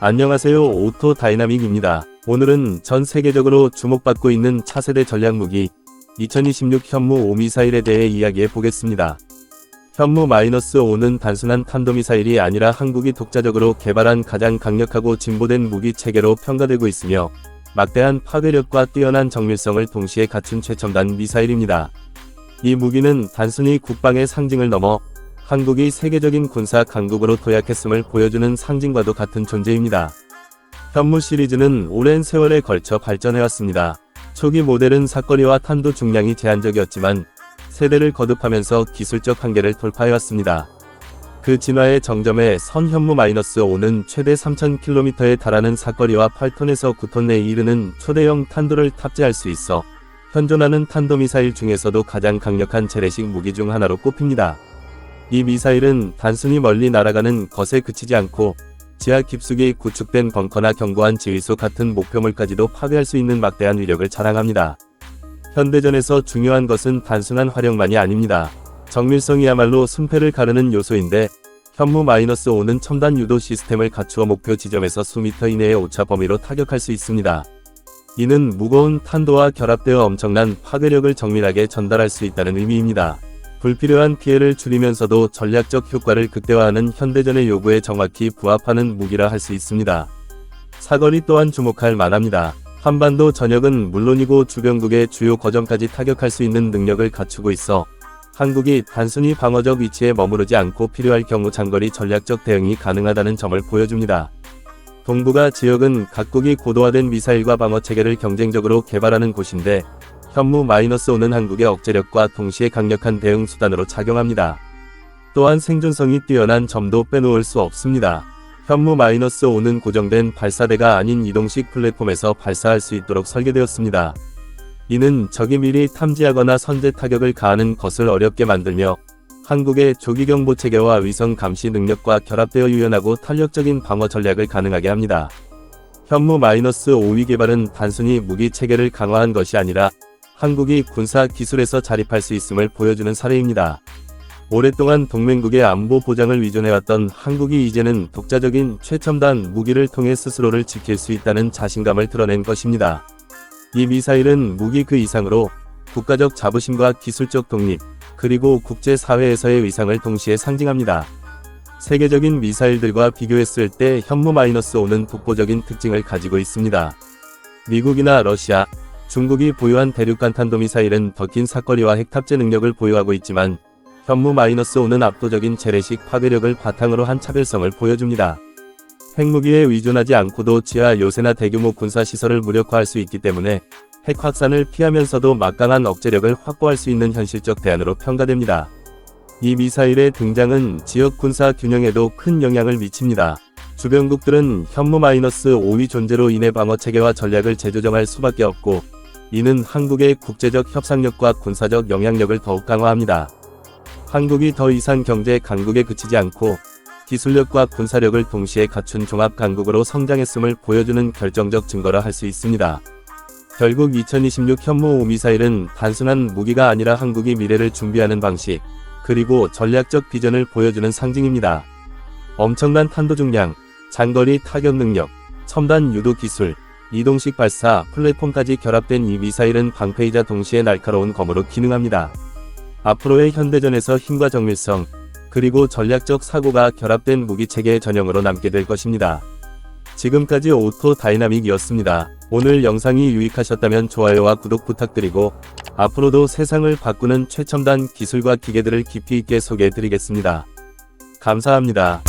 안녕하세요 오토 다이나믹입니다. 오늘은 전 세계적으로 주목받고 있는 차세대 전략무기 2026 현무 5미사일에 대해 이야기해 보겠습니다. 현무 -5는 단순한 탄도미사일이 아니라 한국이 독자적으로 개발한 가장 강력하고 진보된 무기 체계로 평가되고 있으며 막대한 파괴력과 뛰어난 정밀성을 동시에 갖춘 최첨단 미사일입니다. 이 무기는 단순히 국방의 상징을 넘어 한국이 세계적인 군사 강국으로 도약했음을 보여주는 상징과도 같은 존재입니다. 현무 시리즈는 오랜 세월에 걸쳐 발전해왔습니다. 초기 모델은 사거리와 탄도 중량이 제한적이었지만 세대를 거듭하면서 기술적 한계를 돌파해왔습니다. 그 진화의 정점에 선 현무 -5는 최대 3,000km에 달하는 사거리와 8톤에서 9톤 내에 이르는 초대형 탄도를 탑재할 수 있어 현존하는 탄도미사일 중에서도 가장 강력한 재래식 무기 중 하나로 꼽힙니다. 이 미사일은 단순히 멀리 날아가는 것에 그치지 않고 지하 깊숙이 구축된 벙커나 견고한 지휘소 같은 목표물까지도 파괴할 수 있는 막대한 위력을 자랑합니다. 현대전에서 중요한 것은 단순한 화력만이 아닙니다. 정밀성이야말로 승패를 가르는 요소인데 현무 -5는 첨단 유도 시스템을 갖추어 목표 지점에서 수미터 이내의 오차 범위로 타격할 수 있습니다. 이는 무거운 탄도와 결합되어 엄청난 파괴력을 정밀하게 전달할 수 있다는 의미입니다. 불필요한 피해를 줄이면서도 전략적 효과를 극대화하는 현대전의 요구에 정확히 부합하는 무기라 할 수 있습니다. 사거리 또한 주목할 만합니다. 한반도 전역은 물론이고 주변국의 주요 거점까지 타격할 수 있는 능력을 갖추고 있어 한국이 단순히 방어적 위치에 머무르지 않고 필요할 경우 장거리 전략적 대응이 가능하다는 점을 보여줍니다. 동북아 지역은 각국이 고도화된 미사일과 방어 체계를 경쟁적으로 개발하는 곳인데 현무 -5는 한국의 억제력과 동시에 강력한 대응 수단으로 작용합니다. 또한 생존성이 뛰어난 점도 빼놓을 수 없습니다. 현무 -5는 고정된 발사대가 아닌 이동식 플랫폼에서 발사할 수 있도록 설계되었습니다. 이는 적이 미리 탐지하거나 선제 타격을 가하는 것을 어렵게 만들며 한국의 조기 경보 체계와 위성 감시 능력과 결합되어 유연하고 탄력적인 방어 전략을 가능하게 합니다. 현무 -5위 개발은 단순히 무기 체계를 강화한 것이 아니라 한국이 군사 기술에서 자립할 수 있음을 보여주는 사례입니다. 오랫동안 동맹국의 안보 보장을 위존해왔던 한국이 이제는 독자적인 최첨단 무기를 통해 스스로를 지킬 수 있다는 자신감을 드러낸 것입니다. 이 미사일은 무기 그 이상으로 국가적 자부심과 기술적 독립, 그리고 국제사회에서의 위상을 동시에 상징합니다. 세계적인 미사일들과 비교했을 때 현무 -5는 독보적인 특징을 가지고 있습니다. 미국이나 러시아, 중국이 보유한 대륙간 탄도미사일은 더 긴 사거리와 핵 탑재 능력을 보유하고 있지만 현무 -5는 압도적인 재래식 파괴력을 바탕으로 한 차별성을 보여줍니다. 핵무기에 의존하지 않고도 지하 요새나 대규모 군사시설을 무력화할 수 있기 때문에 핵 확산을 피하면서도 막강한 억제력을 확보할 수 있는 현실적 대안으로 평가됩니다. 이 미사일의 등장은 지역 군사 균형에도 큰 영향을 미칩니다. 주변국들은 현무 -5위 존재로 인해 방어 체계와 전략을 재조정할 수밖에 없고 이는 한국의 국제적 협상력과 군사적 영향력을 더욱 강화합니다. 한국이 더 이상 경제 강국에 그치지 않고 기술력과 군사력을 동시에 갖춘 종합 강국으로 성장했음을 보여주는 결정적 증거라 할 수 있습니다. 결국 2026 현무 5미사일은 단순한 무기가 아니라 한국이 미래를 준비하는 방식, 그리고 전략적 비전을 보여주는 상징입니다. 엄청난 탄도 중량, 장거리 타격 능력, 첨단 유도 기술, 이동식 발사, 플랫폼까지 결합된 이 미사일은 방패이자 동시에 날카로운 검으로 기능합니다. 앞으로의 현대전에서 힘과 정밀성, 그리고 전략적 사고가 결합된 무기체계의 전형으로 남게 될 것입니다. 지금까지 오토 다이나믹이었습니다. 오늘 영상이 유익하셨다면 좋아요와 구독 부탁드리고 앞으로도 세상을 바꾸는 최첨단 기술과 기계들을 깊이 있게 소개해드리겠습니다. 감사합니다.